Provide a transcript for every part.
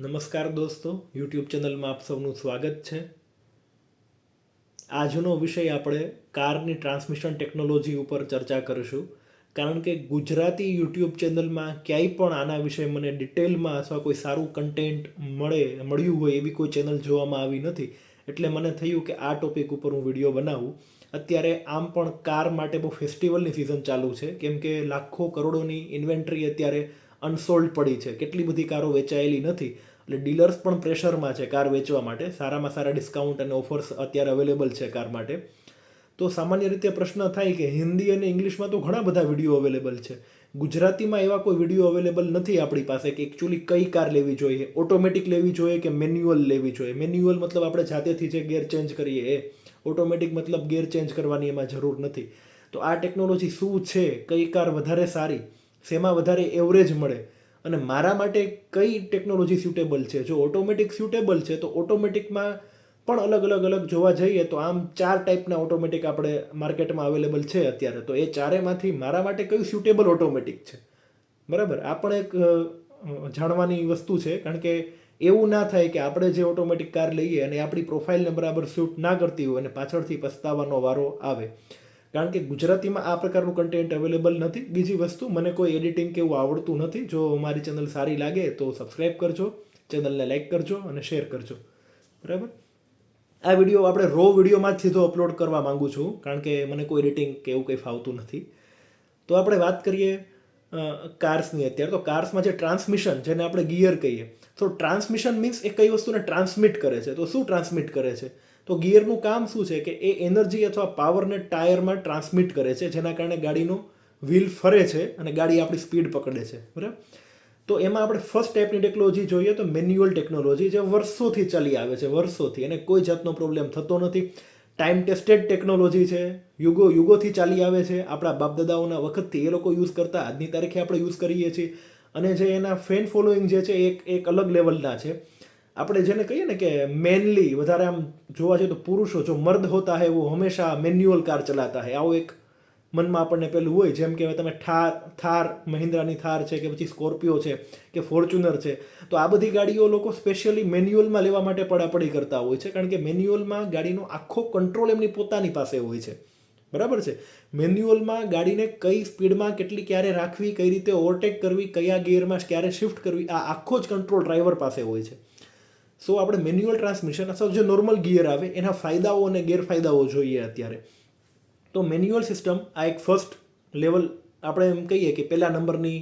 નમસ્કાર દોસ્તો યુટ્યુબ ચેનલમાં આપ સૌનું સ્વાગત છે. આજનો વિષય આપણે કારની ટ્રાન્સમિશન ટેકનોલોજી ઉપર ચર્ચા કરીશું. કારણ કે ગુજરાતી યુટ્યુબ ચેનલમાં ક્યાંય પણ આના વિશે મને ડિટેલમાં અથવા કોઈ સારું કન્ટેન્ટ મળે, મળ્યું હોય એવી કોઈ ચેનલ જોવામાં આવી નથી. એટલે મને થયું કે આ ટોપિક ઉપર હું વીડિયો બનાવું. અત્યારે આમ પણ કાર માટે બહુ ફેસ્ટિવલની સિઝન ચાલુ છે. કેમ કે લાખો કરોડોની ઇન્વેન્ટરી અત્યારે અનસોલ્ડ પડી છે. કેટલી બધી કારો વેચાયેલી નથી. એટલે ડીલર્સ પણ પ્રેશરમાં છે કાર વેચવા માટે. સારામાં સારા ડિસ્કાઉન્ટ અને ઓફર્સ અત્યારે અવેલેબલ છે કાર માટે. તો સામાન્ય રીતે પ્રશ્ન થાય કે હિન્દી અને ઇંગ્લિશમાં તો ઘણા બધા વીડિયો અવેલેબલ છે. ગુજરાતીમાં એવા કોઈ વીડિયો અવેલેબલ નથી આપણી પાસે કે એકચ્યુઅલી કઈ કાર લેવી જોઈએ. ઓટોમેટિક લેવી જોઈએ કે મેન્યુઅલ લેવી જોઈએ? મેન્યુઅલ મતલબ આપણે જાતેથી જે ગેર ચેન્જ કરીએ એ. ઓટોમેટિક મતલબ ગેર ચેન્જ કરવાની એમાં જરૂર નથી. તો આ ટેકનોલોજી શું છે? કઈ કાર વધારે સારી? શેમાં વધારે એવરેજ મળે? અને મારા માટે કઈ ટેકનોલોજી સ્યુટેબલ છે? જો ઓટોમેટિક સ્યુટેબલ છે, તો ઓટોમેટિકમાં પણ અલગ અલગ અલગ જોવા જઈએ તો આમ ચાર ટાઈપના ઓટોમેટિક આપણે માર્કેટમાં અવેલેબલ છે અત્યારે. તો એ ચારેમાંથી મારા માટે કયું સ્યુટેબલ ઓટોમેટિક છે? બરાબર? આ પણ એક જાણવાની વસ્તુ છે, કારણ કે એવું ના થાય કે આપણે જે ઓટોમેટિક કાર લઈએ અને આપણી પ્રોફાઇલને બરાબર શૂટ ના કરતી હોય અને પાછળથી પસ્તાવાનો વારો આવે. કારણ કે ગુજરાતીમાં આ પ્રકારનું કન્ટેન્ટ અવેલેબલ નથી. બીજી વસ્તુ, મને કોઈ એડિટિંગ કે એવું આવડતું નથી. જો મારી ચેનલ સારી લાગે તો સબસ્ક્રાઈબ કરજો ચેનલને લાઈક કરજો અને શેર કરજો. બરાબર? આ વીડિયો આપણે રો વિડીયોમાં જ સીધો અપલોડ કરવા માંગુ છું, કારણ કે મને કોઈ એડિટિંગ કે એવું કંઈ ફાવતું નથી. તો આપણે વાત કરીએ કાર્સની અત્યારે. તો કાર્સમાં જે ટ્રાન્સમિશન જેને આપણે ગિયર કહીએ, તો ટ્રાન્સમિશન મીન્સ એ કઈ વસ્તુને ટ્રાન્સમિટ કરે છે? તો શું ટ્રાન્સમિટ કરે છે? તો ગિયરનું કામ શું છે કે એ એનર્જી અથવા પાવરને ટાયરમાં ટ્રાન્સમિટ કરે છે, જેના કારણે ગાડીનો વ્હીલ ફરે છે અને ગાડી આપણી સ્પીડ પકડે છે, બરાબર? તો એમાં આપણે ફર્સ્ટ ટાઈપની ટેકનોલોજી જોઈએ તો મેન્યુઅલ ટેકનોલોજી જે વર્ષોથી ચાલી આવે છે, વર્ષોથી. અને કોઈ જાતનો પ્રોબ્લેમ થતો નથી. ટાઈમ ટેસ્ટેડ ટેકનોલોજી છે, યુગો, યુગોથી ચાલી આવે છે. આપણા બાપદાદાઓના વખતથી એ લોકો યુઝ કરતા. આજની તારીખે આપણે યુઝ કરીએ છીએ. અને જે એના ફેન ફોલોઈંગ જે છે એક એક અલગ લેવલના છે. આપણે જેને કહીએ ને કે મેનલી વધારે આમ જોવા જઈએ તો પુરુષો જો મર્દ હોતા હે, એવું હંમેશા મેન્યુઅલ કાર ચલાતા હે. આવો એક મનમાં આપણને પેલું હોય, જેમ કે હવે તમે ઠાર, થાર, મહિન્દ્રાની થાર છે કે પછી સ્કોર્પિયો છે કે ફોર્ચ્યુનર છે, તો આ બધી ગાડીઓ લોકો સ્પેશિયલી મેન્યુઅલમાં લેવા માટે પડાપડી કરતા હોય છે, કારણ કે મેન્યુઅલમાં ગાડીનો આખો કંટ્રોલ એમની પોતાની પાસે હોય છે. બરાબર છે? મેન્યુઅલમાં ગાડીને કઈ સ્પીડમાં કેટલી ક્યારે રાખવી, કઈ રીતે ઓવરટેક કરવી, કયા ગિયરમાં ક્યારે શિફ્ટ કરવી, આ આખો જ કંટ્રોલ ડ્રાઈવર પાસે હોય છે. સો આપણે મેન્યુઅલ ટ્રાન્સમિશન અથવા જે નોર્મલ ગિયર આવે, એના ફાયદાઓ અને ગેરફાયદાઓ જોઈએ અત્યારે. તો મેન્યુઅલ સિસ્ટમ આ એક ફર્સ્ટ લેવલ આપણે એમ કહીએ કે પહેલા નંબરની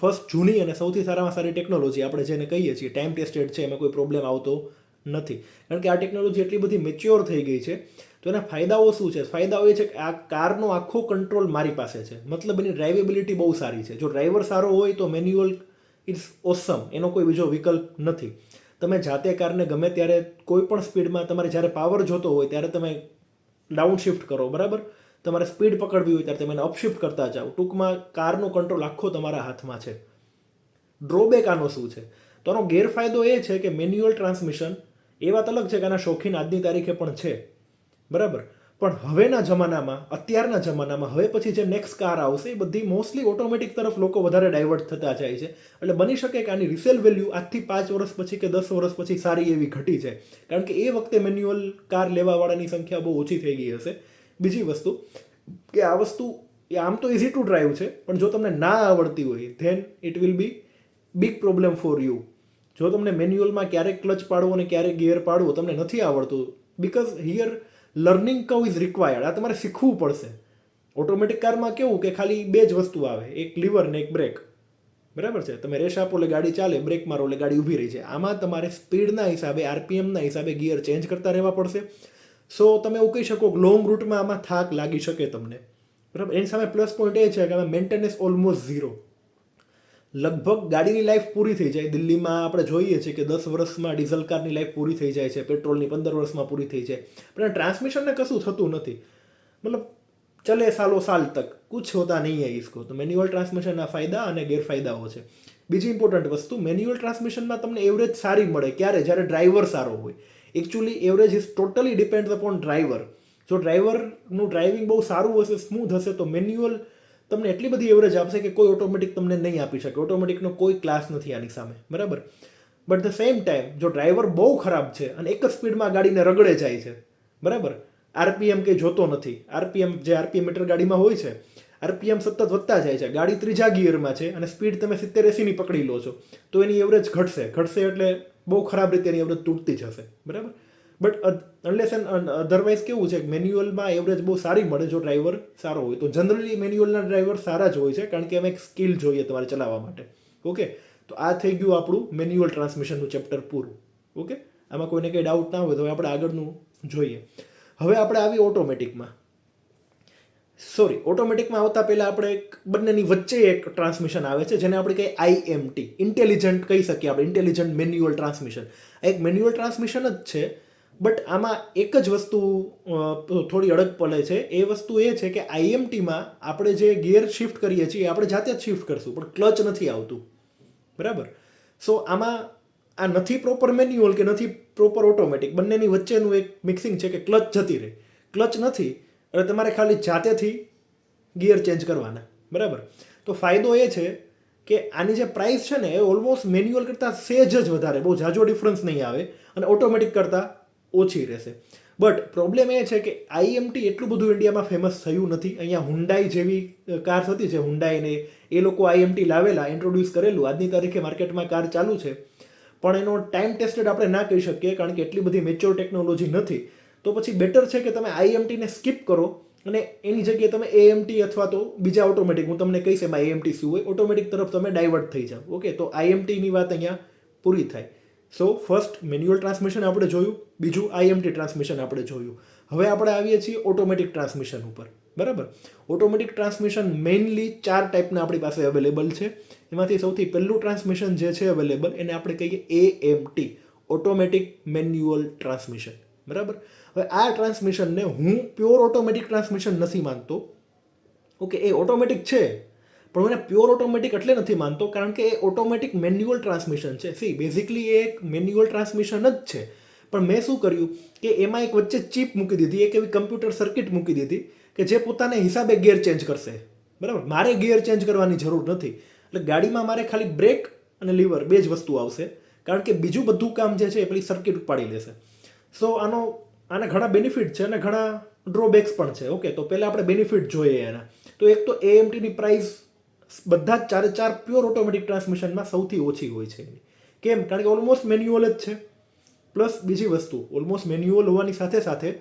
ફર્સ્ટ જૂની અને સૌથી સારામાં સારી ટેકનોલોજી આપણે જેને કહીએ છીએ ટાઈમ ટેસ્ટેડ છે, એમાં કોઈ પ્રોબ્લેમ આવતો નથી. કારણ કે આ ટેકનોલોજી એટલી બધી મેચ્યોર થઈ ગઈ છે, તો એના ફાયદાઓ શું છે? ફાયદાઓ એ છે કે આ કારનો આખો કંટ્રોલ મારી પાસે છે. મતલબ એની ડ્રાઇવેબિલિટી બહુ સારી છે. જો ડ્રાઈવર સારો હોય તો મેન્યુઅલ ઇટ્સ ઓસમ એનો કોઈ બીજો વિકલ્પ નથી. તમે જાતે કારને ગમે ત્યારે કોઈ પણ સ્પીડમાં તમારે જ્યારે પાવર જોતો હોય ત્યારે તમે ડાઉન શિફ્ટ કરો, બરાબર? તમારે સ્પીડ પકડવી હોય ત્યારે તમે એને અપશિફ્ટ કરતા જાઓ. ટૂંકમાં કારનો કંટ્રોલ આખો તમારા હાથમાં છે. ડ્રોબેક આનો શું છે? તો આનો ગેરફાયદો એ છે કે મેન્યુઅલ ટ્રાન્સમિશન એ વાત અલગ છે કે આના શોખીન આજની તારીખે પણ છે. બરાબર? પણ હવેના જમાનામાં, અત્યારના જમાનામાં, હવે પછી જે નેક્સ્ટ કાર આવશે, એ બધી મોસ્ટલી ઓટોમેટિક તરફ લોકો વધારે ડાયવર્ટ થતા જાય છે. એટલે બની શકે કે આની રિસેલ વેલ્યુ આજથી પાંચ વર્ષ પછી કે દસ વર્ષ પછી સારી એવી ઘટી છે કારણ કે એ વખતે મેન્યુઅલ કાર લેવાવાળાની સંખ્યા બહુ ઓછી થઈ ગઈ હશે. બીજી વસ્તુ કે આ વસ્તુ એ આમ તો ઇઝી ટુ ડ્રાઈવ છે, પણ જો તમને ના આવડતી હોય then it will be big problem for you જો તમને મેન્યુઅલમાં ક્યારેક ક્લચ પાડવો અને ક્યારેક ગિયર પાડવો તમને નથી આવડતું because here learning curve is required આ તમારે શીખવું પડશે. ઓટોમેટિક કારમાં કેવું કે ખાલી બે જ વસ્તુ આવે. એક લીવર ને એક બ્રેક બરાબર છે? તમે રેશ આપો એટલે ગાડી ચાલે બ્રેક મારો એટલે ગાડી ઊભી રહી છે આમાં તમારે સ્પીડના હિસાબે આરપીએમના હિસાબે ગિયર ચેન્જ કરતા રહેવા પડશે. સો તમે એવું કહી શકો લોંગ રૂટમાં આમાં થાક લાગી શકે તમને. બરાબર? એની સામે પ્લસ પોઈન્ટ એ છે કે આમાં મેન્ટેનન્સ ઓલમોસ્ટ ઝીરો લગભગ ગાડીની લાઈફ પૂરી થઈ જાય. દિલ્હીમાં આપણે જોઈએ છીએ કે દસ વર્ષમાં ડીઝલ કારની લાઈફ પૂરી થઈ જાય છે. પેટ્રોલની પંદર વર્ષમાં પૂરી થઈ જાય. પણ ટ્રાન્સમિશનને કશું થતું નથી. મતલબ ચલે સાલો સાલ તક. કુછ હોતા નહીં હે ઇસકો. તો મેન્યુઅલ ટ્રાન્સમિશનના ફાયદા અને ગેરફાયદાઓ છે. બીજી ઇમ્પોર્ટન્ટ વસ્તુ મેન્યુઅલ ટ્રાન્સમિશનમાં તમને એવરેજ સારી મળે. ક્યારે? જ્યારે ડ્રાઈવર સારો હોય. Actually average is totally depend upon driver જો ડ્રાઈવરનું ડ્રાઇવિંગ બહુ સારું હશે સ્મૂથ હશે, તો મેન્યુઅલ તમને એટલી બધી એવરેજ આપશે કે કોઈ ઓટોમેટિક તમને નહીં આપી શકે. ઓટોમેટિકનો કોઈ ક્લાસ નથી આની સામે. બરાબર? બટ ધ સેમ ટાઈમ જો ડ્રાઈવર બહુ ખરાબ છે અને એક જ સ્પીડમાં ગાડીને રગડે જાય છે, બરાબર? આરપીએમ કે જોતો નથી. આરપીએમ જે આરપીએમ મીટર ગાડીમાં હોય છે આરપીએમ સતત વધતા જાય છે. ગાડી ત્રીજા ગિયરમાં છે અને સ્પીડ તમે સિત્તેર એસીની પકડી લો છો, તો એની એવરેજ ઘટશે. ઘટશે એટલે બહુ ખરાબ રીતે એની એવરેજ તૂટતી જશે બરાબર? બટ અનલેસ એન્ડ અધરવાઇઝ કેવું છે મેન્યુઅલમાં એવરેજ બહુ સારી મળે જો ડ્રાઈવર સારો હોય. તો જનરલી મેન્યુઅલના ડ્રાઈવર સારા જ હોય છે, કારણ કે એમાં એક સ્કિલ જોઈએ તમારે ચલાવવા માટે. ઓકે તો આ થઈ ગયું આપણું મેન્યુઅલ ટ્રાન્સમિશનનું ચેપ્ટર પૂરું. ઓકે આમાં કોઈને કંઈ ડાઉટ ના હોય તો હવે આપણે આગળનું જોઈએ. હવે આપણે આવી ઓટોમેટિકમાં સોરી ઓટોમેટિકમાં આવતા પહેલાં આપણે એક બંનેની વચ્ચે એક ટ્રાન્સમિશન આવે છે, જેને આપણે કહીએ આઈએમટી ઇન્ટેલિજન્ટ કહી શકીએ આપણે ઇન્ટેલિજન્ટ મેન્યુઅલ ટ્રાન્સમિશન એક મેન્યુઅલ ટ્રાન્સમિશન જ છે બટ આમાં એક જ વસ્તુ થોડી અડગ પડે છે. એ વસ્તુ એ છે કે આઈએમટીમાં આપણે જે ગિયર શિફ્ટ કરીએ છીએ આપણે જાતે જ શિફ્ટ કરશું, પણ ક્લચ નથી આવતું. બરાબર? સો આમાં આ નથી પ્રોપર મેન્યુઅલ કે નથી પ્રોપર ઓટોમેટિક, બંનેની વચ્ચેનું એક મિક્સિંગ છે કે ક્લચ જતી રહે. ક્લચ નથી, એટલે તમારે ખાલી જાતેથી ગિયર ચેન્જ કરવાના. બરાબર? તો ફાયદો એ છે કે આની જે પ્રાઇસ છે ને, એ ઓલમોસ્ટ મેન્યુઅલ કરતાં સેજ જ વધારે. બહુ જાજો ડિફરન્સ નહીં આવે અને ઓટોમેટિક કરતાં ઓછી રહેશે. બટ પ્રોબ્લેમ એ છે કે આઈએમટી એટલું બધું ઇન્ડિયામાં ફેમસ થયું નથી. અહીંયા હુન્ડાઈ જેવી કાર હતી છે હુન્ડાઈને એ લોકો આઈએમટી લાવેલા ઇન્ટ્રોડ્યુસ કરેલું. આજની તારીખે માર્કેટમાં કાર ચાલુ છે. પણ એનો ટાઈમ ટેસ્ટેડ આપણે ના કહી શકીએ કારણ કે એટલી બધી મેચ્યોર ટેકનોલોજી નથી. તો પછી બેટર છે કે તમે આઈએમટીને સ્કીપ કરો અને એની જગ્યાએ તમે એએમટી અથવા તો બીજા ઓટોમેટિક હું તમને કહીશ એમાં એએમટી શું હોય ઓટોમેટિક તરફ તમે ડાયવર્ટ થઈ જાઓ. ઓકે તો આઈએમટીની વાત અહીંયા પૂરી થાય. સો ફર્સ્ટ મેન્યુઅલ ટ્રાન્સમિશન આપણે જોયું. બીજું આઈએમટી ટ્રાન્સમિશન આપણે જોયું. હવે આપણે આવીએ છીએ ઓટોમેટિક ટ્રાન્સમિશન ઉપર. બરાબર? ઓટોમેટિક ટ્રાન્સમિશન મેઇનલી ચાર ટાઈપના આપણી પાસે અવેલેબલ છે. એમાંથી સૌથી પહેલું ટ્રાન્સમિશન જે છે અવેલેબલ એને આપણે કહીએ એએમટી ઓટોમેટિક મેન્યુઅલ ટ્રાન્સમિશન બરાબર? હવે આ ટ્રાન્સમિશનને હું પ્યોર ઓટોમેટિક ટ્રાન્સમિશન નથી માનતો. ઓકે, એ ઓટોમેટિક છે, પણ હું એને પ્યોર ઓટોમેટિક એટલે નથી માનતો, કારણ કે એ ઓટોમેટિક મેન્યુઅલ ટ્રાન્સમિશન છે. સી બેઝિકલી એ એક મેન્યુઅલ ટ્રાન્સમિશન જ છે. પણ મેં શું કર્યું કે એમાં એક વચ્ચે ચીપ મૂકી દીધી, એક એવી કમ્પ્યુટર સર્કિટ મૂકી દીધી કે જે પોતાને હિસાબે ગિયર ચેન્જ કરશે. બરાબર? મારે ગિયર ચેન્જ કરવાની જરૂર નથી. એટલે ગાડીમાં મારે ખાલી બ્રેક અને લીવર બે જ વસ્તુ આવશે. કારણ કે બીજું બધું કામ જે છે એ પેલી સર્કિટ ઉપાડી લેશે. સો આનો, આના ઘણા બેનિફિટ છે અને ઘણા ડ્રોબેક્સ પણ છે. ઓકે તો પહેલાં આપણે બેનિફિટ જોઈએ એના. તો એક તો એએમટીની પ્રાઇસ બધા જ ચારે ચાર પ્યોર ઓટોમેટિક ટ્રાન્સમિશનમાં સૌથી ઓછી હોય છે કેમ? કારણ કે ઓલમોસ્ટ મેન્યુઅલ જ છે. પ્લસ બીજી વસ્તુ ઓલમોસ્ટ મેન્યુઅલ હોવાની સાથે સાથે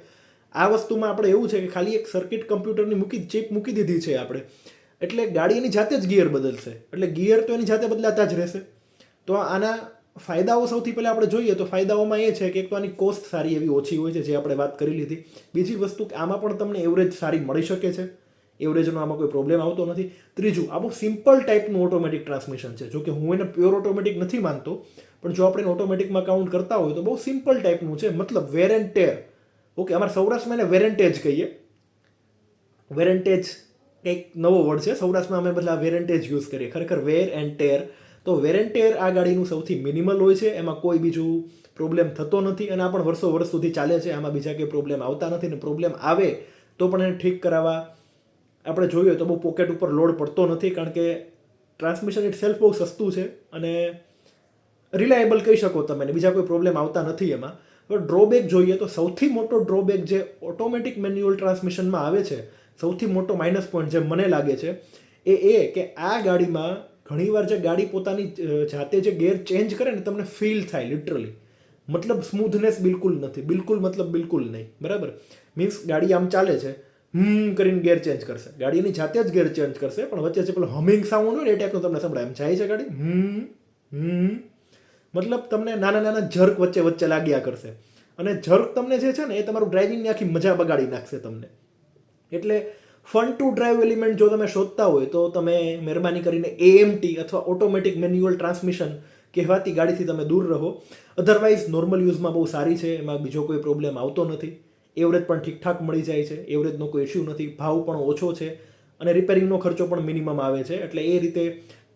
આ વસ્તુમાં આપણે એવું છે કે ખાલી એક સર્કિટ કમ્પ્યુટરની મૂકી ચીપ મૂકી દીધી છે આપણે. એટલે ગાડી એની જાતે જ ગિયર બદલશે. એટલે ગિયર તો એની જાતે બદલાતા જ રહેશે. તો આના ફાયદાઓ સૌથી પહેલાં આપણે જોઈએ તો ફાયદાઓમાં એ છે કે એક તો આની કોસ્ટ સારી એવી ઓછી હોય છે, જે આપણે વાત કરી લીધી. બીજી વસ્તુ કે આમાં પણ તમને એવરેજ સારી મળી શકે છે. એવરેજનો આમાં કોઈ પ્રોબ્લેમ આવતો નથી. ત્રીજું આ બહુ સિમ્પલ ટાઈપનું ઓટોમેટિક ટ્રાન્સમિશન છે. જો કે હું એને પ્યોર ઓટોમેટિક નથી માનતો પણ જો આપણે ઓટોમેટિકમાં કાઉન્ટ કરતા હોય તો બહુ સિમ્પલ ટાઈપનું છે, મતલબ વેર એન્ડ ટેર ઓકે અમારા સૌરાષ્ટ્રમાં એને વેરેન્ટેજ કહીએ. વેરેન્ટેજ કંઈક નવો વર્ડ છે. સૌરાષ્ટ્રમાં અમે બધા વેરેન્ટેજ યુઝ કરીએ. ખરેખર વેર એન્ડ ટેર તો વેરેન્ટેર આ ગાડીનું સૌથી મિનિમલ હોય છે. એમાં કોઈ બીજું પ્રોબ્લેમ થતો નથી અને આ પણ વર્ષો વર્ષ સુધી ચાલે છે. આમાં બીજા કંઈ પ્રોબ્લેમ આવતા નથી ને પ્રોબ્લેમ આવે તો પણ એને ઠીક કરાવવા આપણે જોઈએ તો બહુ પોકેટ ઉપર લોડ પડતો નથી કારણ કે ટ્રાન્સમિશન ઇટ સેલ્ફ બહુ સસ્તું છે અને રિલાયેબલ કહી શકો તમે ને, બીજા કોઈ પ્રોબ્લેમ આવતા નથી એમાં. પણ ડ્રોબેક જોઈએ તો સૌથી મોટો ડ્રોબેક જે ઓટોમેટિક મેન્યુઅલ ટ્રાન્સમિશનમાં આવે છે, સૌથી મોટો માઇનસ પોઈન્ટ જે મને લાગે છે, એ એ કે આ ગાડીમાં ઘણીવાર જે ગાડી પોતાની જાતે જે ગેર ચેન્જ કરે ને તમને ફીલ થાય લિટરલી મતલબ સ્મૂથનેસ બિલકુલ નથી. બિલકુલ મતલબ બિલકુલ નહીં. બરાબર? મીન્સ ગાડી આમ ચાલે છે, હમ, કરીને ગેર ચેન્જ કરશે. ગાડીની જાતે જ ગેર ચેન્જ કરશે, પણ વચ્ચે જે પેલો હમિંગ સાઉન્ડ હોય ને એ ટાઈપનો તમને સંભળાય. એમ જાય છે ગાડી, હમ હમ. મતલબ તમને નાના નાના જર્ક વચ્ચે વચ્ચે લાગ્યા કરશે. અને જર્ક તમને જે છે ને, એ તમારું ડ્રાઇવિંગની આખી મજા બગાડી નાખશે તમને. એટલે ફન ટુ ડ્રાઈવ એલિમેન્ટ જો તમે શોધતા હોય, તો તમે મહેરબાની કરીને એએમટી અથવા ઓટોમેટિક મેન્યુઅલ ટ્રાન્સમિશન કહેવાતી ગાડીથી તમે દૂર રહો. અધરવાઇઝ નોર્મલ યુઝમાં બહુ સારી છે, એમાં બીજો કોઈ પ્રોબ્લેમ આવતો નથી. એવરેજ પણ ઠીકઠાક મળી જાય છે એવરેજનો કોઈ ઇશ્યુ નથી, ભાવ પણ ઓછો છે, અને રિપેરિંગનો ખર્ચો પણ મિનિમમ આવે છે. એટલે એ રીતે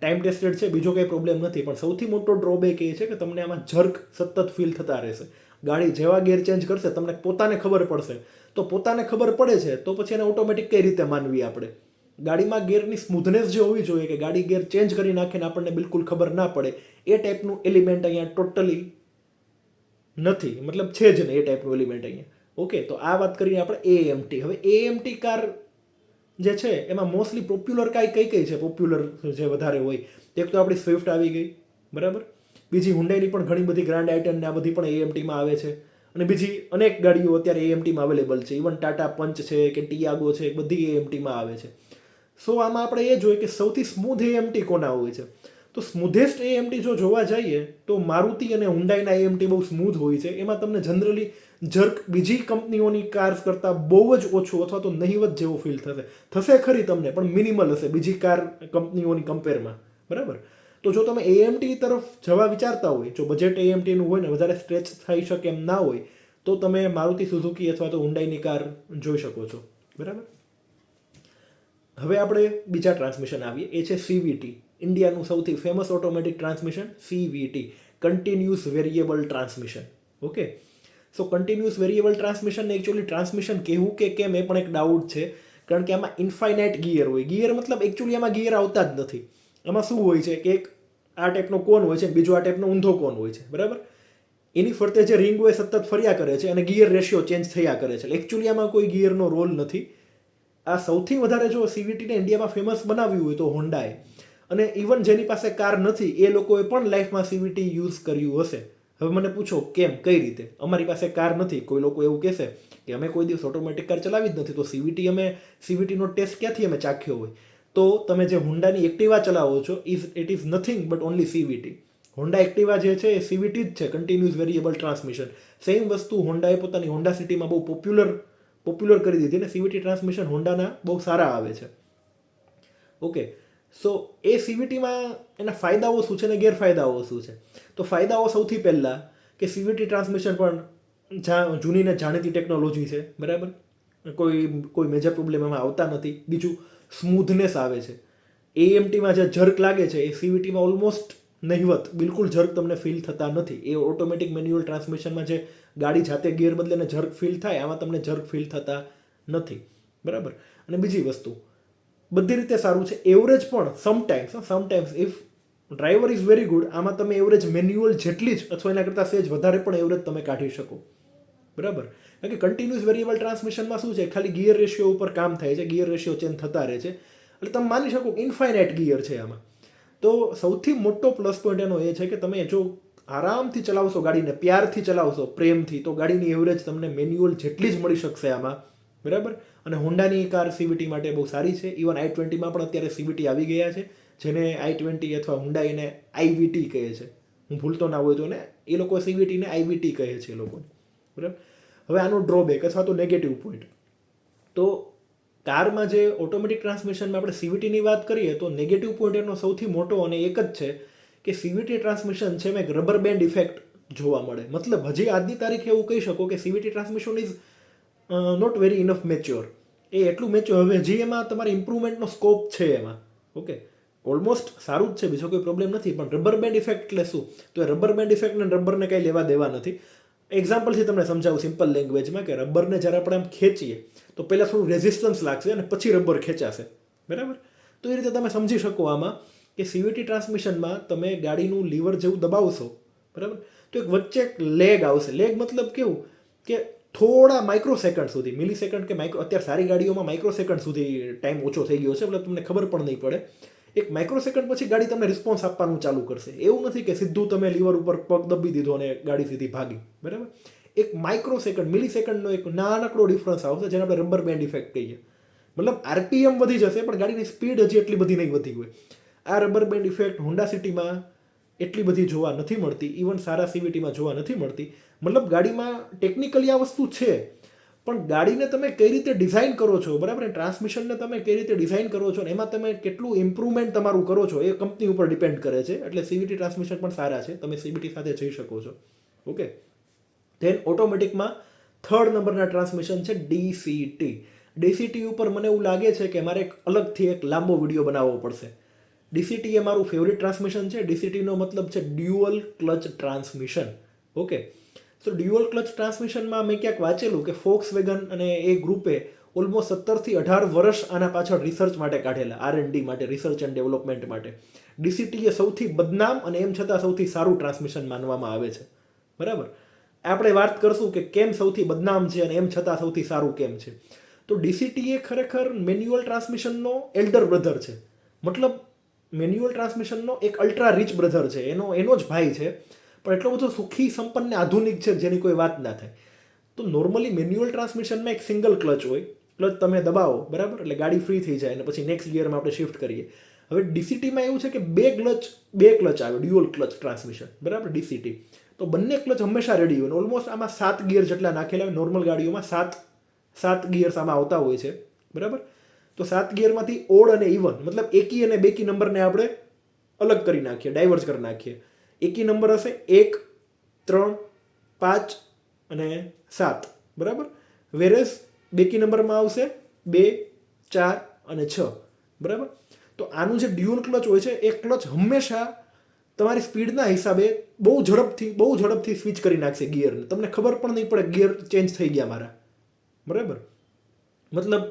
ટાઈમ ટેસ્ટેડ છે, બીજો કંઈ પ્રોબ્લેમ નથી. પણ સૌથી મોટો ડ્રોબેક એ છે કે તમને આમાં જર્ક સતત ફીલ થતા રહેશે. ગાડી જેવા ગેર ચેન્જ કરશે, તમને પોતાને ખબર પડશે. તો પોતાને ખબર પડે છે, તો પછી એને ઓટોમેટિક કઈ રીતે માનવી આપણે? ગાડીમાં ગેરની સ્મૂથનેસ જે હોવી જોઈએ કે ગાડી ગેર ચેન્જ કરી નાખીને આપણને બિલકુલ ખબર ના પડે, એ ટાઈપનું એલિમેન્ટ અહીંયા ટોટલી નથી. મતલબ છે જ ને એ ટાઈપનું એલિમેન્ટ અહીંયા. ઓકે તો આ વાત કરીને આપણે એએમટી હવે એએમટી કાર જે છે, એમાં મોસ્ટલી પોપ્યુલર કાંઈ કઈ કઈ છે? પોપ્યુલર જે વધારે હોય. એક તો આપણી સ્વિફ્ટ આવી ગઈ, બરાબર? બીજી હુન્ડાઈની પણ ઘણી બધી ગ્રાન્ડ આઇટમ ને આ બધી પણ એએમટીમાં આવે છે. અને બીજી અનેક ગાડીઓ અત્યારે એએમટીમાં અવેલેબલ છે. ઇવન ટાટા પંચ છે કે ટીયાગો છે બધી એએમટીમાં આવે છે. સો આમાં આપણે એ જોઈએ કે સૌથી સ્મૂધ એએમટી કોના હોય છે? તો સ્મૂધેસ્ટ એએમટી જો જોવા જઈએ, તો મારુતિ અને હુન્ડાઈના એએમટી બહુ સ્મૂધ હોય છે. એમાં તમને જનરલી જર્ક બીજી કંપનીઓની કાર્સ કરતાં બહુ જ ઓછું અથવા તો નહીવત જેવો ફીલ થશે. થશે ખરી તમને, પણ મિનિમલ હશે બીજી કાર કંપનીઓની કમ્પેરમાં બરાબર? તો જો તમે એએમટી તરફ જવા વિચારતા હોય, જો બજેટ એએમટીનું હોય ને, વધારે સ્ટ્રેચ થઈ શકે એમ ના હોય, તો તમે મારુતિ સુઝુકી અથવા તો હુન્ડાઈની કાર જોઈ શકો છો. બરાબર? હવે આપણે બીજા ટ્રાન્સમિશન આવીએ. એ છે સીવીટી ઇન્ડિયાનું સૌથી famous automatic transmission CVT continuous variable transmission okay so continuous variable transmission actually transmission કહેવું કે કેમ એ પણ એક ડાઉટ છે. કારણ કે આમાં ઇન્ફાઇનાઇટ ગિયર હોય. ગિયર મતલબ એકચ્યુઅલી આમાં ગિયર આવતા જ નથી. આમાં શું હોય છે કે એક આ ટાઈપનો કોન હોય છે બીજો આ ટાઈપનો ઊંધો કોન હોય છે. બરાબર? એની ફરતે જે રિંગ હોય સતત ફર્યા કરે છે અને ગિયર રેશિયો ચેન્જ થયા કરે છે. એકચ્યુઅલી આમાં કોઈ ગિયરનો રોલ નથી. આ સૌથી વધારે જો સીવીટીને ઇન્ડિયામાં ફેમસ બનાવ્યું હોય તો હોન્ડાએ અને ઇવન જેની પાસે કાર નથી, એ લોકોએ પણ લાઈફમાં સીવીટી યુઝ કર્યું હશે. હવે મને પૂછો, કેમ? કઈ રીતે? અમારી પાસે કાર નથી. કોઈ લોકો એવું કહેશે કે અમે કોઈ દિવસ ઓટોમેટિક કાર ચલાવી જ નથી. તો સીવીટી અમે સીવીટીનો ટેસ્ટ ક્યાંથી અમે ચાખ્યો હોય? તો તમે જે હોન્ડાની એક્ટિવા ચલાવો છો is it is nothing but only CVT Honda Activa જે છે, એ સીવીટી જ છે કન્ટિન્યુઅસ વેરિયેબલ ટ્રાન્સમિશન સેમ વસ્તુ હોન્ડાએ પોતાની હોન્ડા સિટીમાં બહુ પોપ્યુલર પોપ્યુલર કરી દીધી ને સીવીટી ટ્રાન્સમિશન હોન્ડાના બહુ સારા આવે છે. ઓકે સો એ સીવીટીમાં એના ફાયદાઓ શું છે અને ગેરફાયદાઓ શું છે? તો ફાયદાઓ સૌથી પહેલાં કે સીવીટી ટ્રાન્સમિશન પણ જા, જૂની ને જાણીતી ટેકનોલોજી છે, બરાબર? કોઈ કોઈ મેજર પ્રોબ્લેમ એમાં આવતા નથી. બીજું સ્મૂધનેસ આવે છે. એએમટીમાં જે જર્ક લાગે છે, એ સીવીટીમાં ઓલમોસ્ટ નહિવત, બિલકુલ જર્ક તમને ફીલ થતા નથી. એ ઓટોમેટિક મેન્યુઅલ ટ્રાન્સમિશનમાં જે ગાડી જાતે ગિયર બદલે જર્ક ફીલ થાય, આમાં તમને જર્ક ફીલ થતા નથી. બરાબર? અને બીજી વસ્તુ, બધી રીતે સારું છે. એવરેજ પણ sometimes sometimes if driver is very good આમાં તમે એવરેજ મેન્યુઅલ જેટલી જ અથવા એના કરતાં સેજ વધારે પણ એવરેજ તમે કાઢી શકો. બરાબર? કારણ કે કન્ટિન્યુઅસ વેરિયેબલ ટ્રાન્સમિશનમાં શું છે? ખાલી ગિયર રેશિયો ઉપર કામ થાય છે. ગિયર રેશિયો ચેન્જ થતા રહે છે. એટલે તમે માની શકો કે ઇન્ફાઇનાઇટ ગિયર છે આમાં. તો સૌથી મોટો પ્લસ પોઈન્ટ એનો એ છે કે તમે જો આરામથી ચલાવશો ગાડીને, પ્યારથી ચલાવશો, પ્રેમથી, તો ગાડીની એવરેજ તમને મેન્યુઅલ જેટલી જ મળી શકશે આમાં. બરાબર? અને હોન્ડાની કાર સીવીટી માટે બહુ સારી છે. ઇવન આઈ ટ્વેન્ટીમાં પણ અત્યારે સીવીટી આવી ગયા છે. જેને આઈ ટ્વેન્ટી અથવા હુન્ડાઈને આઈવીટી કહે છે. હું ભૂલતો ના હોય તો ને એ લોકો સીવીટીને આઈવીટી કહે છે એ લોકોને. બરાબર? હવે આનો ડ્રોબેક અથવા તો નેગેટિવ પોઈન્ટ તો કારમાં જે ઓટોમેટિક ટ્રાન્સમિશનમાં આપણે સીવીટીની વાત કરીએ તો નેગેટિવ પોઈન્ટ એનો સૌથી મોટો અને એક જ છે કે સીવીટી ટ્રાન્સમિશન છે એમાં એક રબર બેન્ડ ઇફેક્ટ જોવા મળે. મતલબ હજી આજની તારીખે એવું કહી શકો કે CVT transmission is not very enough mature એ એટલું મેચ્યોર હવે હજી એમાં તમારે ઇમ્પ્રુવમેન્ટનો સ્કોપ છે એમાં. ઓકે? ઓલમોસ્ટ સારું જ છે, બીજો કોઈ પ્રોબ્લેમ નથી, પણ રબર બેન્ડ ઇફેક્ટ એટલે શું? તો એ રબર બેન્ડ ઇફેક્ટને રબરને કંઈ લેવા દેવા નથી. એક્ઝામ્પલથી તમને સમજાવું સિમ્પલ લેંગ્વેજમાં કે રબરને જ્યારે આપણે આમ ખેંચીએ, તો પહેલાં થોડું રેઝિસ્ટન્સ લાગશે અને પછી રબર ખેંચાશે. બરાબર? તો એ રીતે તમે સમજી શકો આમાં કે સીવીટી ટ્રાન્સમિશનમાં તમે ગાડીનું લીવર જેવું દબાવશો, બરાબર? તો એક વચ્ચે એક લેગ આવશે. લેગ મતલબ કેવું? કે થોડા માઇક્રો સેકન્ડ સુધી મિલી સેકન્ડ કે માઇક્રો અત્યારે સારી ગાડીઓમાં માઇક્રો સેકન્ડ સુધી ટાઈમ ઓછો થઈ ગયો છે, એટલે તમને ખબર પણ નહીં પડે. એક માઇક્રો સેકન્ડ પછી ગાડી તમને રિસ્પોન્સ આપવાનું ચાલુ કરશે. એવું નથી કે સીધું તમે લીવર ઉપર પગ દબી દીધો અને ગાડી સીધી ભાગી. બરાબર? એક માઇક્રો સેકન્ડ મિલી સેકન્ડનો એક નાનકડો ડિફરન્સ આવશે, જેને આપણે રબર બેન્ડ ઇફેક્ટ કહીએ. મતલબ આરપીએમ વધી જશે, પણ ગાડીની સ્પીડ હજી એટલી બધી નહીં વધી હોય. આ રબર બેન્ડ ઇફેક્ટ હોન્ડા સિટીમાં એટલી બધી જોવા નથી મળતી. ઇવન સારા સીવીટીમાં જોવા નથી મળતી. મતલબ ગાડીમાં ટેકનિકલી આ વસ્તુ છે. પણ ગાડીને તમે કઈ રીતે ડિઝાઇન કરો છો? બરાબર? ટ્રાન્સમિશનને તમે કઈ રીતે ડિઝાઇન કરો છો? એમાં તમે કેટલું ઇમ્પ્રુવમેન્ટ તમારું કરો છો? એ કંપની ઉપર ડિપેન્ડ કરે છે. એટલે સીવીટી ટ્રાન્સમિશન પણ સારા છે. તમે સીવીટી સાથે જઈ શકો છો. ઓકે? ધેન ઓટોમેટિકમાં થર્ડ નંબરના ટ્રાન્સમિશન છે ડીસીટી ડીસીટી ઉપર મને એવું લાગે છે કે મારે એક અલગથી એક લાંબો વીડિયો બનાવવો પડશે. ડીસીટી એ મારું ફેવરિટ ટ્રાન્સમિશન છે. ડીસીટીનો મતલબ છે dual clutch transmission. Okay? So dual clutch ટ્રાન્સમિશનમાં મેં ક્યાંક વાંચેલું કે ફોક્સ વેગન અને એ ગ્રુપે ઓલમોસ્ટ સત્તરથી અઢાર વર્ષ આના પાછળ રિસર્ચ માટે કાઢેલા આર એન્ડ ડી માટે રિસર્ચ એન્ડ ડેવલપમેન્ટ માટે. ડીસીટી એ સૌથી બદનામ અને એમ છતાં સૌથી સારું ટ્રાન્સમિશન માનવામાં આવે છે. બરાબર? આપણે વાત કરશું કે કેમ સૌથી બદનામ છે અને એમ છતાં સૌથી સારું કેમ છે. તો ડીસીટી એ ખરેખર મેન્યુઅલ ટ્રાન્સમિશનનો એલ્ડર બ્રધર છે. મતલબ મેન્યુઅલ ટ્રાન્સમિશનનો એક અલ્ટ્રા રીચ બ્રધર છે. એનો એનો જ ભાઈ છે. પણ એટલો બધો સુખી, સંપન્ન આધુનિક છે જેની કોઈ વાત ના થાય. તો નોર્મલી મેન્યુઅલ ટ્રાન્સમિશનમાં એક સિંગલ ક્લચ હોય. ક્લચ તમે દબાવો, બરાબર? એટલે ગાડી ફ્રી થઈ જાય અને પછી નેક્સ્ટ ગિયરમાં આપણે શિફ્ટ કરીએ. હવે ડીસીટીમાં એવું છે કે બે ક્લચ બે ક્લચ આવે ડ્યુઅલ ક્લચ ટ્રાન્સમિશન બરાબર? ડીસીટી તો બંને ક્લચ હંમેશા રેડી હોય ઓલમોસ્ટ આમાં સાત ગિયર જેટલા નાખેલા હોય નોર્મલ ગાડીઓમાં સાત સાત ગિયર્સ આમાં આવતા હોય છે. બરાબર? તો સાત ગિયરમાંથી ઓડ અને ઇવન મતલબ એકી અને બેકી નંબરને આપણે અલગ કરી નાખીએ ડાયવર્સ કરી નાખીએ. એકી નંબર હશે. એક, ત્રણ, પાંચ અને સાત. બરાબર? વેરેસ બેકી નંબરમાં આવશે બે, ચાર અને છ. બરાબર? તો આનું જે ડ્યુઅલ ક્લચ હોય છે, એ ક્લચ હંમેશા તમારી સ્પીડના હિસાબે બહુ ઝડપથી બહુ ઝડપથી સ્વિચ કરી નાખશે ગિયરને. તમને ખબર પણ નહીં પડે, ગિયર ચેન્જ થઈ ગયા મારા. બરાબર? મતલબ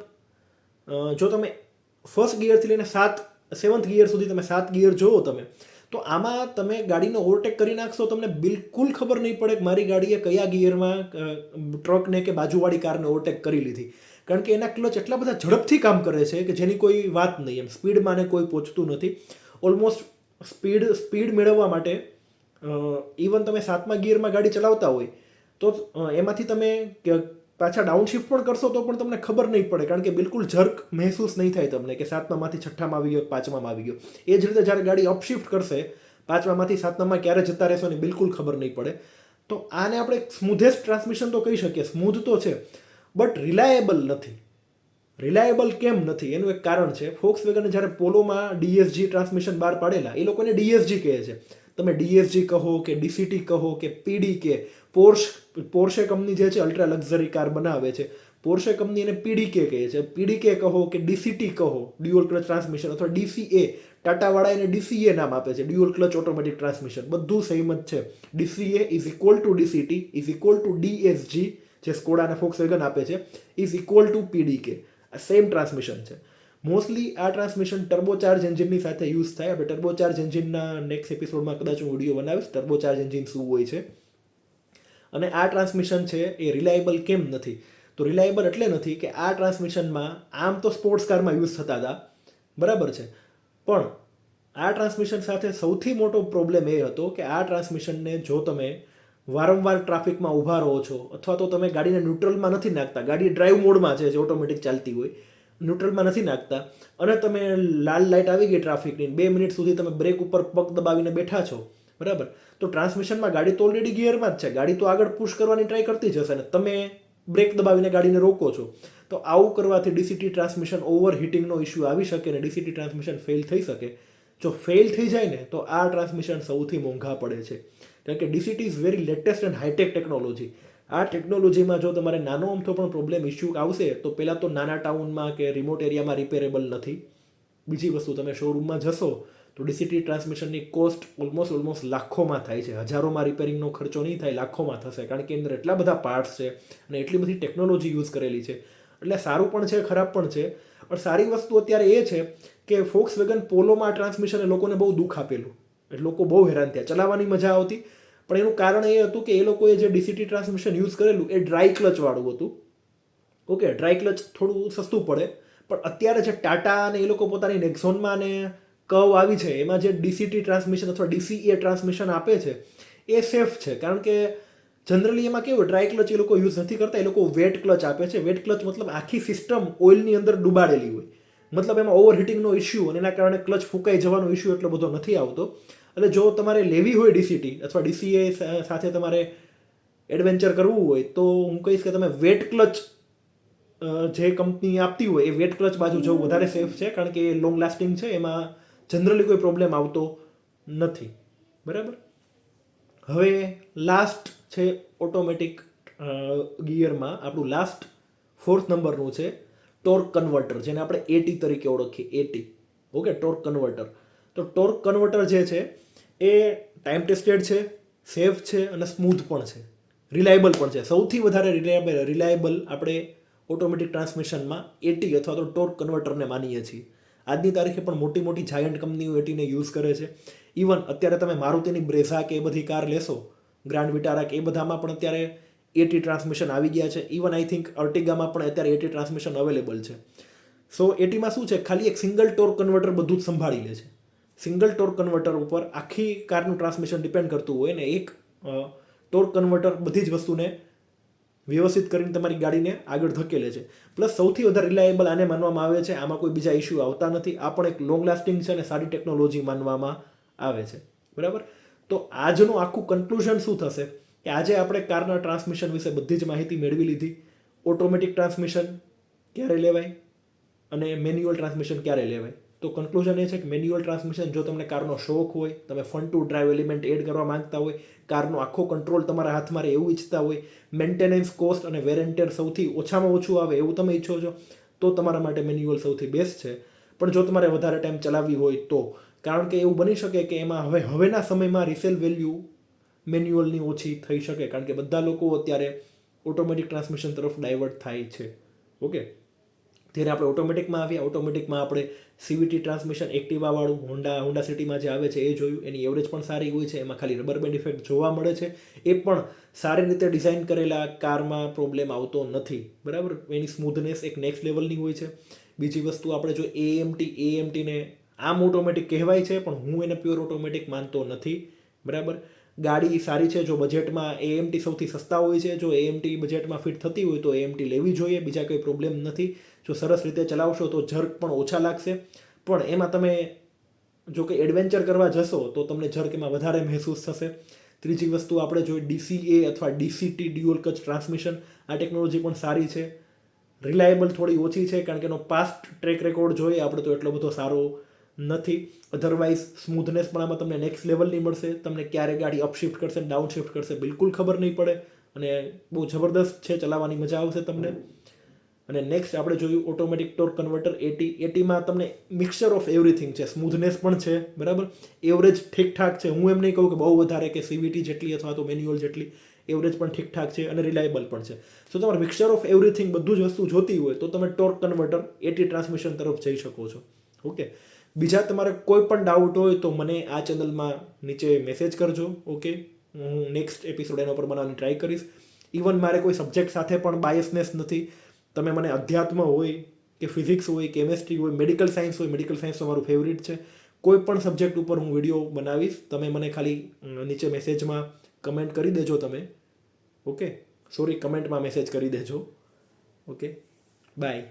જો તમે ફર્સ્ટ ગિયરથી લઈને સાત સેવન્થ ગિયર સુધી તમે સાત ગિયર જોવો તમે તો આમાં તમે ગાડીને ઓવરટેક કરી નાખશો, તમને બિલકુલ ખબર નહીં પડે કે મારી ગાડીએ કયા ગિયરમાં ટ્રકને કે બાજુવાળી કારને ઓવરટેક કરી લીધી. કારણ કે એના ક્લચ એટલા બધા ઝડપથી કામ કરે છે કે જેની કોઈ વાત નહીં. એમ સ્પીડમાં કોઈ પહોંચતું નથી. ઓલમોસ્ટ સ્પીડ સ્પીડ મેળવવા માટે ઇવન તમે સાતમા ગિયરમાં ગાડી ચલાવતા હોય, તો એમાંથી તમે પાછા ડાઉનશિફ્ટ પણ કરશો તો પણ તમને ખબર નહીં પડે, કારણ કે બિલકુલ જર્ક મહેસૂસ નહીં થાય તમને કે સાતમામાંથી છઠ્ઠામાં આવી ગયો, પાંચમામાં આવી ગયો. એ જ રીતે જ્યારે ગાડી અપશિફ્ટ કરશે, પાંચમામાંથી સાતમામાં ક્યારે જતા રહેશો ને બિલકુલ ખબર નહીં પડે. તો આને આપણે સ્મૂધેસ્ટ ટ્રાન્સમિશન તો કહી શકીએ સ્મૂધ તો છે બટ રિલાયેબલ નથી. રિલાયેબલ કેમ નથી? એનું એક કારણ છે ફોક્સ વેગન જ્યારે પોલોમાં ડીએસજી ટ્રાન્સમિશન બહાર પાડેલા, એ લોકોને ડીએસજી કહે છે. તમે ડીએસજી કહો કે ડીસીટી કહો કે પીડી કે પોર્શ પોર્શે કંપની જે છે અલ્ટ્રા લક્ઝરી કાર બનાવે છે. પોર્શે કંપની એને પીડીકે કહે છે. પીડીકે કહો કે ડીસીટી કહો ડ્યુઅલ ક્લચ ટ્રાન્સમિશન અથવા ડીસીએ ટાટાવાળા એને ડીસીએ નામ આપે છે. ડ્યુઅલ ક્લચ ઓટોમેટિક ટ્રાન્સમિશન બધું સેમ જ છે. DCA is equal to DCT is equal to DSG જે સ્કોડા અને ફોક્સ વેગન આપે છે ઇઝ ઇક્વલ ટુ પીડીકે આ સેમ ટ્રાન્સમિશન છે. મોસ્ટલી આ ટ્રાન્સમિશન ટર્બોચાર્જ એન્જિનની સાથે યુઝ થાય. આપણે ટર્બોચાર્જ એન્જિનના નેક્સ્ટ એપિસોડમાં કદાચ હું વીડિયો બનાવીશ. ટર્બોચાર્જ એન્જિન શું હોય છે? અને આ ટ્રાન્સમિશન છે એ રિલાયેબલ કેમ નથી? તો રિલાયેબલ એટલે નથી કે આ ટ્રાન્સમિશનમાં આમ તો સ્પોર્ટ્સ કારમાં યુઝ થતા હતા. બરાબર છે. પણ આ ટ્રાન્સમિશન સાથે સૌથી મોટો પ્રોબ્લેમ એ હતો કે આ ટ્રાન્સમિશનને જો તમે વારંવાર ટ્રાફિકમાં ઊભા રહો છો અથવા તો તમે ગાડીને ન્યુટ્રલમાં નથી નાખતા, ગાડી ડ્રાઈવ મોડમાં છે જે ઓટોમેટિક ચાલતી હોય, ન્યુટ્રલમાં નથી નાખતા અને તમે લાલ લાઇટ આવી ગઈ ટ્રાફિકની બે મિનિટ સુધી તમે બ્રેક ઉપર પગ દબાવીને બેઠા છો બરાબર? તો ટ્રાન્સમિશનમાં ગાડી તો ઓલરેડી ગિયરમાં જ છે. ગાડી તો આગળ પુશ કરવાની ટ્રાય કરતી જશે ને તમે બ્રેક દબાવીને ગાડીને રોકો છો. તો આવું કરવાથી ડીસીટી ટ્રાન્સમિશન ઓવર હીટિંગનો ઇસ્યુ આવી શકે ને ડીસીટી ટ્રાન્સમિશન ફેલ થઈ શકે. જો ફેલ થઈ જાય ને તો આ ટ્રાન્સમિશન સૌથી મોંઘા પડે છે. કારણ કે DCT is very latest and hitech technology આ ટેકનોલોજીમાં જો તમારે નાનો અમથો પણ પ્રોબ્લેમ ઇસ્યુ આવશે, તો પહેલાં તો નાના ટાઉનમાં કે રિમોટ એરિયામાં રિપેરેબલ નથી. બીજી વસ્તુ, તમે શોરૂમમાં જશો તો ડીસીટી ટ્રાન્સમિશનની કોસ્ટ ઓલમોસ્ટ ઓલમોસ્ટ લાખોમાં થાય છે. હજારોમાં રિપેરિંગનો ખર્ચો નહીં થાય, લાખોમાં થશે. કારણ કે અંદર એટલા બધા પાર્ટ્સ છે અને એટલી બધી ટેકનોલોજી યુઝ કરેલી છે. એટલે સારું પણ છે, ખરાબ પણ છે. પણ સારી વસ્તુ અત્યારે એ છે કે ફોક્સ વેગન પોલોમાં ટ્રાન્સમિશને લોકોને બહુ દુઃખ આપેલું. એટલે લોકો બહુ હેરાન થયા. ચલાવવાની મજા આવતી. પણ એનું કારણ એ હતું કે એ લોકોએ જે ડીસીટી ટ્રાન્સમિશન યુઝ કરેલું એ ડ્રાય ક્લચવાળું હતું. ઓકે ડ્રાય ક્લચ થોડું સસ્તું પડે. પણ અત્યારે જે ટાટા અને એ લોકો પોતાની નેક્ઝોનમાં ને કવ આવી છે, એમાં જે ડીસીટી ટ્રાન્સમિશન અથવા ડીસીએ ટ્રાન્સમિશન આપે છે, એ સેફ છે. કારણ કે જનરલી એમાં કેવું ડ્રાય ક્લચ એ લોકો યુઝ નથી કરતા, એ લોકો વેટ ક્લચ આપે છે. વેટ ક્લચ મતલબ આખી સિસ્ટમ ઓઇલની અંદર ડૂબાડેલી હોય. મતલબ એમાં ઓવર હીટિંગનો ઇસ્યુ અને એના કારણે ક્લચ ફૂંકાઈ જવાનો ઇસ્યુ એટલો બધો નથી આવતો. એટલે જો તમારે લેવી હોય ડીસીટી અથવા ડીસીએ સાથે તમારે એડવેન્ચર કરવું હોય, તો હું કહીશ કે તમે વેટ ક્લચ જે કંપની આપતી હોય, એ વેટ ક્લચ બાજુ જવું વધારે સેફ છે, કારણ કે એ લોંગ લાસ્ટિંગ છે, એમાં જનરલી કોઈ પ્રોબ્લેમ આવતો નથી. બરાબર? હવે લાસ્ટ છે ઓટોમેટિક ગિયરમાં આપણું લાસ્ટ ફોર્થ નંબરનું છે ટોર્ક કન્વર્ટર જેને આપણે એટી તરીકે ઓળખીએ એટી ઓકે ટોર્ક કન્વર્ટર તો ટોર્ક કન્વર્ટર જે છે, એ ટાઈમ ટેસ્ટેડ છે સેફ છે અને સ્મૂથ પણ છે. રિલાયબલ પણ છે. સૌથી વધારે રિલાયબલ રિલાયબલ આપણે ઓટોમેટિક ટ્રાન્સમિશનમાં એટી અથવા તો ટોર્ક કન્વર્ટરને માનીએ છીએ. આજની તારીખે પણ મોટી મોટી જાયન્ટ કંપનીઓ એટીને યુઝ કરે છે. ઇવન અત્યારે તમે મારુતિની બ્રેઝા કે એ બધી કાર લેશો ગ્રાન્ડ વિટારા કે એ બધામાં પણ અત્યારે એટી ટ્રાન્સમિશન આવી ગયા છે. ઇવન આઈ થિંક અર્ટિગામાં પણ અત્યારે એટી ટ્રાન્સમિશન અવેલેબલ છે. સો એટીમાં શું છે? ખાલી એક સિંગલ ટોર્ક કન્વર્ટર બધું જ સંભાળી લે છે. સિંગલ ટોર્ક કન્વર્ટર ઉપર આખી કારનું ટ્રાન્સમિશન ડિપેન્ડ કરતું હોય ને એક ટોર્ક કન્વર્ટર બધી જ વસ્તુને વ્યવસ્થિત કરીને તમારી ગાડીને આગળ ધકેલે છે. પ્લસ સૌથી વધારે રિલાયેબલ આને માનવામાં આવે છે, આમાં કોઈ બીજા ઇસ્યુ આવતા નથી. આ પણ એક લોંગ લાસ્ટિંગ છે અને સારી ટેકનોલોજી માનવામાં આવે છે. બરાબર? તો આજનું આખું કન્ક્લુઝન શું થશે? કે આજે આપણે કારના ટ્રાન્સમિશન વિશે બધી જ માહિતી મેળવી લીધી. ઓટોમેટિક ટ્રાન્સમિશન ક્યારે લેવાય? અને મેન્યુઅલ ટ્રાન્સમિશન ક્યારે લેવાય? તો કન્ક્લુઝન એ છે કે મેન્યુઅલ ટ્રાન્સમિશન જો તમને કારનો શોખ હોય, તમે fun to drive element add કરવા માંગતા હોય, કારનો આખો કંટ્રોલ તમારા હાથમાં રહે એવું ઈચ્છતા હોય મેન્ટેનન્સ કોસ્ટ અને વેરેન્ટેર સૌથી ઓછામાં ઓછું આવે એવું તમે ઈચ્છો છો, તો તમારા માટે મેન્યુઅલ સૌથી બેસ્ટ છે. પણ જો તમારે વધારે ટાઈમ ચલાવવી હોય તો, કારણ કે એવું બની શકે કે એમાં હવે, હવેના સમયમાં રિસેલ વેલ્યુ મેન્યુઅલની ઓછી થઈ શકે, કારણ કે બધા લોકો અત્યારે ઓટોમેટિક ટ્રાન્સમિશન તરફ ડાયવર્ટ થાય છે. ઓકે ત્યારે આપણે ઓટોમેટિકમાં આવીએ ઓટોમેટિકમાં આપણે સીવીટી ટ્રાન્સમિશન એક્ટિવાવાળું હોન્ડા હોન્ડા સિટીમાં જે આવે છે એ જોયું. એની એવરેજ પણ સારી હોય છે. એમાં ખાલી રબર બેન્ડ ઇફેક્ટ જોવા મળે છે. એ પણ સારી રીતે ડિઝાઇન કરેલા કારમાં પ્રોબ્લેમ આવતો નથી. બરાબર? એની સ્મૂથનેસ એક નેક્સ્ટ લેવલની હોય છે. બીજી વસ્તુ આપણે જો એએમટી એએમટીને આમ ઓટોમેટિક કહેવાય છે, પણ હું એને પ્યોર ઓટોમેટિક માનતો નથી. બરાબર? ગાડી સારી છે, જો બજેટમાં એએમટી સૌથી સસ્તા હોય છે. જો એએમટી બજેટમાં ફિટ થતી હોય તો એએમટી લેવી જોઈએ. બીજા કોઈ પ્રોબ્લેમ નથી. જો સરસ રીતે ચલાવશો તો જર્ક પણ ઓછા લાગશે. પણ એમાં તમે જો કે એડવેન્ચર કરવા જશો તો તમને જર્ક એમાં વધારે મહેસૂસ થશે. ત્રીજી વસ્તુ આપણે જોઈએ ડીસીએ અથવા ડીસીટી ડ્યુઅલ કચ ટ્રાન્સમિશન આ ટેકનોલોજી પણ સારી છે. રિલાયેબલ થોડી ઓછી છે કારણ કે એનો પાસ્ટ ટ્રેક રેકોર્ડ જોઈએ આપણે તો એટલો બધો સારો નથી. અધરવાઇઝ સ્મૂથનેસ પણ આમાં તમને નેક્સ્ટ લેવલની મળશે. તમને ક્યારે ગાડી અપશિફ્ટ કરશે ડાઉનશિફ્ટ કરશે, બિલકુલ ખબર નહીં પડે. અને બહુ જબરદસ્ત છે, ચલાવવાની મજા આવશે તમને. અને નેક્સ્ટ આપણે જોયું ઓટોમેટિક ટોર્ક કન્વર્ટર એટી એટીમાં તમને મિક્સચર ઓફ એવરીથિંગ છે. સ્મૂથનેસ પણ છે, બરાબર? એવરેજ ઠીકઠાક છે. હું એમ નહીં કહું કે બહુ વધારે કે સીવીટી જેટલી અથવા તો મેન્યુઅલ જેટલી. એવરેજ પણ ઠીકઠાક છે અને રિલાયબલ પણ છે. સો તમારે મિક્સચર ઓફ એવરીથિંગ બધું જ વસ્તુ જોતી હોય તો તમે ટોર્ક કન્વર્ટર એટી ટ્રાન્સમિશન તરફ જઈ શકો છો. ઓકે બીજા તમારે કોઈ પણ ડાઉટ હોય તો મને આ ચેનલમાં નીચે મેસેજ કરજો. ઓકે હું નેક્સ્ટ એપિસોડ એના પર બનાવવાની ટ્રાય કરીશ. ઇવન મારે કોઈ સબ્જેક્ટ સાથે પણ બાયસનેસ નથી. તમે મને અધ્યાત્મ હોય કે ફિઝિક્સ હોય, કેમેસ્ટ્રી હોય, મેડિકલ સાયન્સ હોય, મેડિકલ સાયન્સ તમારું ફેવરિટ છે. કોઈ પણ સબ્જેક્ટ ઉપર હું વીડિયો બનાવીશ, તમે મને ખાલી નીચે મેસેજમાં કમેન્ટ કરી દેજો તમે. ઓકે સોરી કમેન્ટમાં મેસેજ કરી દેજો. Okay bye